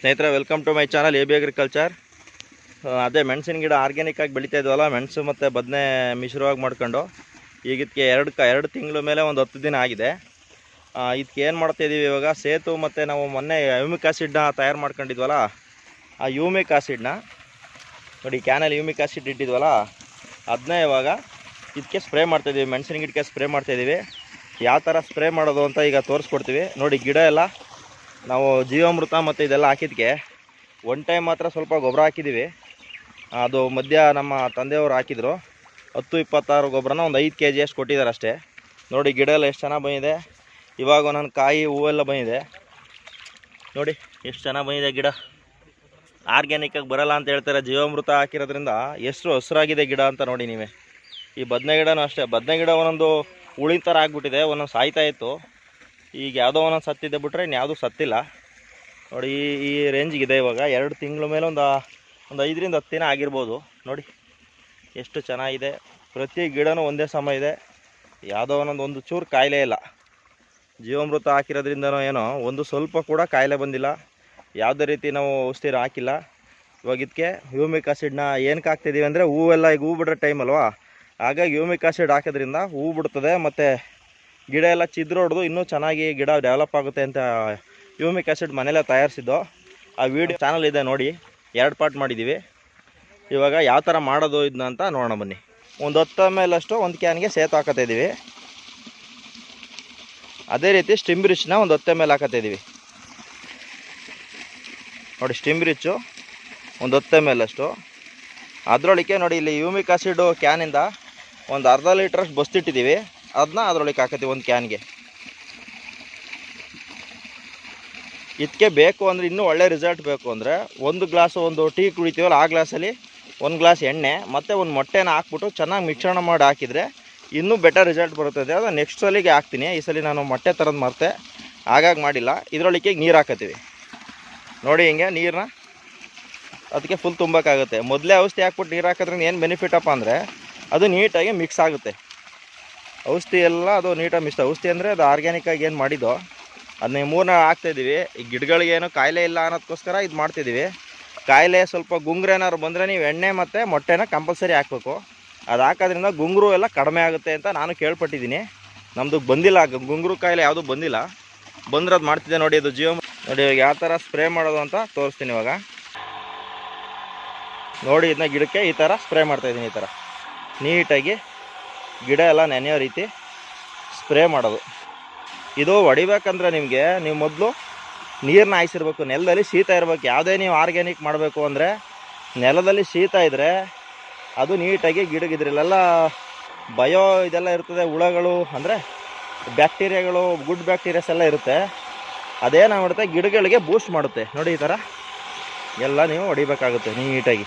ಸ್ನೇಹಿತರೆ welcome to my channel A B agriculture ಅದೇ ಮೆಣಸಿನ ಗಿಡ ಆರ್ಗ್ಯಾನಿಕ್ ಆಗಿ ಬೆಳೀತಾ ಇದ್ವಲ್ಲ, ಮೆಣಸು ಮತ್ತು ಬದನೆ ಮಿಶ್ರವಾಗಿ ಮಾಡ್ಕೊಂಡು, ಈಗ ಇದಕ್ಕೆ ಎರಡು ಕ, ಎರಡು ತಿಂಗಳ ಮೇಲೆ ಒಂದು ಹತ್ತು ದಿನ ಆಗಿದೆ. ಇದಕ್ಕೆ ಏನು ಮಾಡ್ತಾ ಇದ್ದೀವಿ ಇವಾಗ, ಸೇತು ಮತ್ತು ನಾವು ಮೊನ್ನೆ ಯೂಮಿಕ್ ಆಸಿಡ್ನ ತಯಾರು ಮಾಡ್ಕೊಂಡಿದ್ವಲ್ಲ, ಆ ಯೂಮಿಕ್ ಆಸಿಡ್ನ ನೋಡಿ ಕ್ಯಾನಲ್ಲಿ ಯೂಮಿಕ್ ಆಸಿಡ್ ಇಟ್ಟಿದ್ವಲ್ಲ ಅದನ್ನೇ ಇವಾಗ ಇದಕ್ಕೆ ಸ್ಪ್ರೇ ಮಾಡ್ತಾಯಿದ್ದೀವಿ ಮೆಣಸಿನ ಗಿಡಕ್ಕೆ ಸ್ಪ್ರೇ ಮಾಡ್ತಾಯಿದ್ದೀವಿ ಯಾವ ಥರ ಸ್ಪ್ರೇ ಮಾಡೋದು ಅಂತ ಈಗ ತೋರಿಸ್ಕೊಡ್ತೀವಿ. ನೋಡಿ ಗಿಡ ಎಲ್ಲ ನಾವು ಜೀವಾಮೃತ ಮತ್ತು ಇದೆಲ್ಲ ಹಾಕಿದ್ಕೆ. ಒನ್ ಟೈಮ್ ಮಾತ್ರ ಸ್ವಲ್ಪ ಗೊಬ್ಬರ ಹಾಕಿದ್ದೀವಿ ಅದು ಮಧ್ಯ ನಮ್ಮ ತಂದೆಯವರು ಹಾಕಿದ್ರು. ಹತ್ತು ಇಪ್ಪತ್ತಾರು ಗೊಬ್ಬರನ ಒಂದು ಐದು ಕೆ ಜಿ ಅಷ್ಟು ಕೊಟ್ಟಿದ್ದಾರೆ ಅಷ್ಟೇ. ನೋಡಿ ಗಿಡ ಎಲ್ಲ ಎಷ್ಟು ಚೆನ್ನಾಗಿ ಬಂದಿದೆ. ಇವಾಗ ಒಂದೊಂದು ಕಾಯಿ ಹೂವೆಲ್ಲ ಬಂದಿದೆ. ನೋಡಿ ಎಷ್ಟು ಚೆನ್ನಾಗಿ ಬಂದಿದೆ ಗಿಡ. ಆರ್ಗ್ಯಾನಿಕ್ಕಾಗಿ ಬರಲ್ಲ ಅಂತ ಹೇಳ್ತಾರೆ. ಜೀವಾಮೃತ ಹಾಕಿರೋದ್ರಿಂದ ಎಷ್ಟು ಹಸಿರಾಗಿದೆ ಗಿಡ ಅಂತ ನೋಡಿ ನೀವೇ. ಈ ಬದನೆ ಗಿಡನೂ ಅಷ್ಟೇ. ಬದನೆ ಗಿಡ ಒಂದೊಂದು ಹುಳಿ ಥರ ಆಗಿಬಿಟ್ಟಿದೆ. ಒಂದೊಂದು ಸಾಯ್ತಾ ಇತ್ತು. ಈಗ ಯಾವುದೋ ಒಂದೊಂದು ಸತ್ತಿದೆ ಬಿಟ್ರೆ ಇನ್ಯಾವುದೂ ಸತ್ತಿಲ್ಲ. ನೋಡಿ, ಈ ಈ ರೇಂಜಿಗಿದೆ ಇವಾಗ. ಎರಡು ತಿಂಗಳ ಮೇಲೆ ಒಂದು ಒಂದು ಐದರಿಂದ ಹತ್ತು ದಿನ ಆಗಿರ್ಬೋದು. ನೋಡಿ, ಎಷ್ಟು ಚೆನ್ನಾಗಿದೆ. ಪ್ರತಿ ಗಿಡನೂ ಒಂದೇ ಸಮ ಇದೆ. ಯಾವುದೋ ಒಂದೊಂದು, ಒಂದು ಚೂರು ಕಾಯಿಲೆ ಇಲ್ಲ. ಜೀವಾಮೃತ ಹಾಕಿರೋದ್ರಿಂದನೋ ಏನೋ, ಒಂದು ಸ್ವಲ್ಪ ಕೂಡ ಕಾಯಿಲೆ ಬಂದಿಲ್ಲ. ಯಾವುದೇ ರೀತಿ ನಾವು ಔಷಧಿ ಹಾಕಿಲ್ಲ. ಇವಾಗ ಇದಕ್ಕೆ ಹ್ಯೂಮಿಕ್ ಆಸಿಡ್ನ ಏನಕ್ಕೆ ಹಾಕ್ತಿದ್ದೀವಿ ಅಂದರೆ ಹೂವೆಲ್ಲ ಈಗ ಹೂ ಬಿಡೋ ಟೈಮ್ ಅಲ್ವಾ? ಹಾಗಾಗಿ ಹ್ಯೂಮಿಕ್ ಆಸಿಡ್ ಹಾಕೋದ್ರಿಂದ ಹೂ ಬಿಡ್ತದೆ, ಮತ್ತು ಗಿಡ ಎಲ್ಲ ಚಿದ್ರೊಡ್ದು ಇನ್ನೂ ಚೆನ್ನಾಗಿ ಗಿಡ ಡೆವಲಪ್ ಆಗುತ್ತೆ ಅಂತ ಯೂಮಿಕ್ ಆ್ಯಸಿಡ್ ಮನೆಯಲ್ಲೇ ತಯಾರಿಸಿದ್ದು. ಆ ವಿಡಿಯೋ ಚಾನಲ್ ಇದೆ ನೋಡಿ. ಎರಡು ಪಾರ್ಟ್ ಮಾಡಿದ್ದೀವಿ ಇವಾಗ ಯಾವ ಥರ ಮಾಡೋದು ಇದನ್ನ ಅಂತ ನೋಡೋಣ ಬನ್ನಿ. ಒಂದು ಹತ್ತು ಮೇಲಷ್ಟು ಒಂದು ಕ್ಯಾನ್ಗೆ ಸೇತು ಹಾಕತ್ತಿದ್ದೀವಿ ಅದೇ ರೀತಿ ಸ್ಟಿಮ್ ರಿಚ್ನ ಒಂದು ಹತ್ತು ಮೇಲೆ ಹಾಕತ್ತಿದ್ದೀವಿ ನೋಡಿ ಸ್ಟಿಮ್ ರಿಚ್ಚು ಒಂದು ಹತ್ತು ಮೇಲಷ್ಟು. ಅದರೊಳಗೆ ನೋಡಿ ಇಲ್ಲಿ ಯೂಮಿಕ್ ಆ್ಯಸಿಡು ಕ್ಯಾನಿಂದ ಒಂದು ಅರ್ಧ ಲೀಟ್ರಷ್ಟು ಬಸ್ತಿಟ್ಟಿದ್ದೀವಿ ಅದನ್ನ ಅದರೊಳಗೆ ಹಾಕತ್ತೀವಿ ಒಂದು ಕ್ಯಾನ್ಗೆ. ಇದಕ್ಕೆ ಬೇಕು ಅಂದರೆ ಇನ್ನೂ ಒಳ್ಳೆ ರಿಸಲ್ಟ್ ಬೇಕು ಅಂದರೆ ಒಂದು ಗ್ಲಾಸ್ ಒಂದು ಟೀ ಕುಡಿತೀವಲ್ಲ, ಆ ಗ್ಲಾಸಲ್ಲಿ ಒಂದು ಗ್ಲಾಸ್ ಎಣ್ಣೆ, ಮತ್ತು ಒಂದು ಮೊಟ್ಟೆನ ಹಾಕ್ಬಿಟ್ಟು ಚೆನ್ನಾಗಿ ಮಿಶ್ರಣ ಮಾಡಿ ಹಾಕಿದರೆ ಇನ್ನೂ ಬೆಟರ್ ರಿಸಲ್ಟ್ ಬರುತ್ತದೆ ಅದು ನೆಕ್ಸ್ಟ್ ಸಲಿಗೆ ಹಾಕ್ತೀನಿ. ಈ ಸಲ ನಾನು ಮೊಟ್ಟೆ ತರೋದು ಮರ್ತೆ ಆಗಾಗ ಮಾಡಿಲ್ಲ. ಇದರೊಳಗೆ ನೀರು ಹಾಕತ್ತೀವಿ. ನೋಡಿ ಹಿಂಗೆ ನೀರನ್ನ ಅದಕ್ಕೆ ಫುಲ್ ತುಂಬಕ್ಕಾಗುತ್ತೆ ಮೊದಲೇ ಔಷಧಿ ಹಾಕ್ಬಿಟ್ಟು ನೀರು ಹಾಕೋದ್ರಿಂದ ಏನು ಬೆನಿಫಿಟಪ್ಪ ಅಂದರೆ ಅದು ನೀಟಾಗಿ ಮಿಕ್ಸ್ ಆಗುತ್ತೆ. ಔಷಧಿ ಎಲ್ಲ ಅದು ನೀಟಾಗಿ ಮಿಕ್ಸ್ ಔಷಧಿ ಅಂದರೆ ಅದು ಆರ್ಗ್ಯಾನಿಕ್ಕಾಗಿ ಏನು ಮಾಡಿದ್ದೋ, ಅದನ್ನ ಮೂರನ್ನ ಹಾಕ್ತಾಯಿದ್ದೀವಿ ಈ ಗಿಡಗಳಿಗೇನು ಕಾಯಿಲೆ ಇಲ್ಲ ಅನ್ನೋದಕ್ಕೋಸ್ಕರ ಇದು ಮಾಡ್ತಿದ್ದೀವಿ ಕಾಯಿಲೆ ಸ್ವಲ್ಪ ಗುಂಗ್ರು ಏನಾದ್ರು ಬಂದರೆ ನೀವು ಎಣ್ಣೆ ಮತ್ತು ಮೊಟ್ಟೆನ ಕಂಪಲ್ಸರಿ ಹಾಕಬೇಕು. ಅದು ಹಾಕೋದ್ರಿಂದ ಗುಂಗ್ರು ಎಲ್ಲ ಕಡಿಮೆ ಆಗುತ್ತೆ ಅಂತ ನಾನು ಕೇಳ್ಪಟ್ಟಿದ್ದೀನಿ. ನಮ್ಮದು ಬಂದಿಲ್ಲ, ಗುಂಗ್ರು ಕಾಯಿಲೆ ಯಾವುದೂ ಬಂದಿಲ್ಲ. ಬಂದ್ರೆ ಅದು ಮಾಡ್ತಿದ್ದೆ ನೋಡಿ ಅದು ಜೀವ ನೋಡಿ ಇವಾಗ ಯಾವ ಥರ ಸ್ಪ್ರೇ ಮಾಡೋದು ಅಂತ ತೋರಿಸ್ತೀನಿ ಇವಾಗ. ನೋಡಿ ಇದನ್ನ ಗಿಡಕ್ಕೆ ಈ ಥರ ಸ್ಪ್ರೇ ಮಾಡ್ತಾಯಿದ್ದೀನಿ ಈ ಥರ ನೀಟಾಗಿ ಗಿಡ ಎಲ್ಲ ನೆನೆಯೋ ರೀತಿ ಸ್ಪ್ರೇ ಮಾಡೋದು. ಇದು ಹೊಡಿಬೇಕಂದ್ರೆ ನಿಮಗೆ ನೀವು ಮೊದಲು ನೀರನ್ನ ಹಾಯಿಸಿರ್ಬೇಕು, ನೆಲದಲ್ಲಿ ಶೀತ ಇರಬೇಕು, ಯಾವುದೇ ನೀವು ಆರ್ಗ್ಯಾನಿಕ್ ಮಾಡಬೇಕು ಅಂದರೆ ನೆಲದಲ್ಲಿ ಶೀತ ಇದ್ದರೆ ಅದು ನೀಟಾಗಿ ಗಿಡಗಿದ್ರಲ್ಲೆಲ್ಲ ಬಯೋ ಇದೆಲ್ಲ ಇರ್ತದೆ, ಹುಳಗಳು ಅಂದರೆ ಬ್ಯಾಕ್ಟೀರಿಯಾಗಳು ಗುಡ್ ಬ್ಯಾಕ್ಟೀರಿಯಾಸ್ ಎಲ್ಲ ಇರುತ್ತೆ. ಅದೇನಾಗ್ಬಿಡುತ್ತೆ ಗಿಡಗಳಿಗೆ ಬೂಸ್ಟ್ ಮಾಡುತ್ತೆ. ನೋಡಿ ಈ ಥರ ಎಲ್ಲ ನೀವು ಹೊಡಿಬೇಕಾಗುತ್ತೆ ನೀಟಾಗಿ.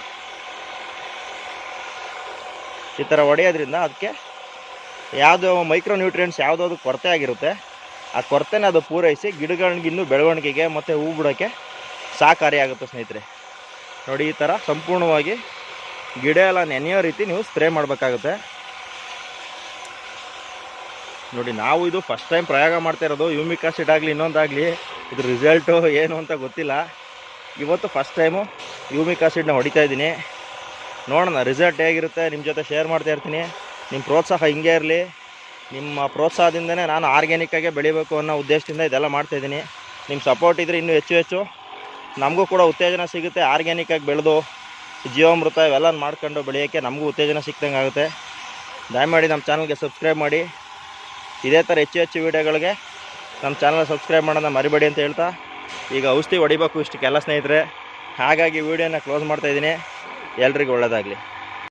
ಈ ಥರ ಹೊಡೆಯೋದ್ರಿಂದ ಅದಕ್ಕೆ ಯಾವುದು ಮೈಕ್ರೋ ನ್ಯೂಟ್ರಿಯೆಂಟ್ಸ್ ಯಾವುದಾದ್ರು ಕೊರತೆ ಆಗಿರುತ್ತೆ. ಆ ಕೊರತೆನ ಅದು ಪೂರೈಸಿ ಗಿಡಗಳಿಗೆ ಇನ್ನೂ ಬೆಳವಣಿಗೆಗೆ ಮತ್ತು ಹೂ ಬಿಡೋಕ್ಕೆ ಸಹಕಾರಿಯಾಗುತ್ತೆ ಸ್ನೇಹಿತರೆ. ನೋಡಿ ಈ ಥರ ಸಂಪೂರ್ಣವಾಗಿ ಗಿಡ ಎಲ್ಲ ನೆನೆಯೋ ರೀತಿ ನೀವು ಸ್ಪ್ರೇ ಮಾಡಬೇಕಾಗುತ್ತೆ. ನೋಡಿ ನಾವು ಇದು ಫಸ್ಟ್ ಟೈಮ್ ಪ್ರಯೋಗ ಮಾಡ್ತಾ ಇರೋದು ಯೂಮಿಕ್ ಆಸಿಡ್ ಆಗಲಿ ಇನ್ನೊಂದಾಗಲಿ ಇದ್ರ ರಿಸಲ್ಟು ಏನು ಅಂತ ಗೊತ್ತಿಲ್ಲ. ಇವತ್ತು ಫಸ್ಟ್ ಟೈಮು ಯೂಮಿಕ್ ಆಸಿಡ್ನ ಹೊಡಿತಾ ಇದ್ದೀನಿ. ನೋಡೋಣ ರಿಸಲ್ಟ್ ಹೇಗಿರುತ್ತೆ ನಿಮ್ಮ ಜೊತೆ ಶೇರ್ ಮಾಡ್ತಾ ಇರ್ತೀನಿ. ನಿಮ್ಮ ಪ್ರೋತ್ಸಾಹ ಹಿಂಗೆ ಇರಲಿ. ನಿಮ್ಮ ಪ್ರೋತ್ಸಾಹದಿಂದನೇ ನಾನು ಆರ್ಗ್ಯಾನಿಕ್ಕಾಗೆ ಬೆಳಿಬೇಕು ಅನ್ನೋ ಉದ್ದೇಶದಿಂದ ಇದೆಲ್ಲ ಮಾಡ್ತಾಯಿದ್ದೀನಿ ನಿಮ್ಮ ಸಪೋರ್ಟ್ ಇದ್ದರೆ ಇನ್ನೂ ಹೆಚ್ಚು ಹೆಚ್ಚು. ನಮಗೂ ಕೂಡ ಉತ್ತೇಜನ ಸಿಗುತ್ತೆ. ಆರ್ಗ್ಯಾನಿಕ್ಕಾಗಿ ಬೆಳೆದು, ಜೀವಾಮೃತ ಇವೆಲ್ಲ ಮಾಡ್ಕೊಂಡು ಬೆಳೆಯೋಕ್ಕೆ ನಮಗೂ ಉತ್ತೇಜನ ಸಿಕ್ದಂಗೆ ಆಗುತ್ತೆ. ದಯಮಾಡಿ ನಮ್ಮ ಚಾನಲ್ಗೆ ಸಬ್ಸ್ಕ್ರೈಬ್ ಮಾಡಿ. ಇದೇ ಥರ ಹೆಚ್ಚು ಹೆಚ್ಚು ವೀಡಿಯೋಗಳಿಗೆ ನಮ್ಮ ಚಾನಲ್ ಸಬ್ಸ್ಕ್ರೈಬ್ ಮಾಡೋದನ್ನ ಮರಿಬೇಡಿ ಅಂತ ಹೇಳ್ತಾ. ಈಗ ಔಷಧಿ ಹೊಡಿಬೇಕು ಇಷ್ಟಕ್ಕೆಲ್ಲ ಸ್ನೇಹಿತರೆ. ಹಾಗಾಗಿ ವೀಡಿಯೋನ ಕ್ಲೋಸ್ ಮಾಡ್ತಾಯಿದ್ದೀನಿ ಎಲ್ರಿಗೂ ಒಳ್ಳೆಯದಾಗಲಿ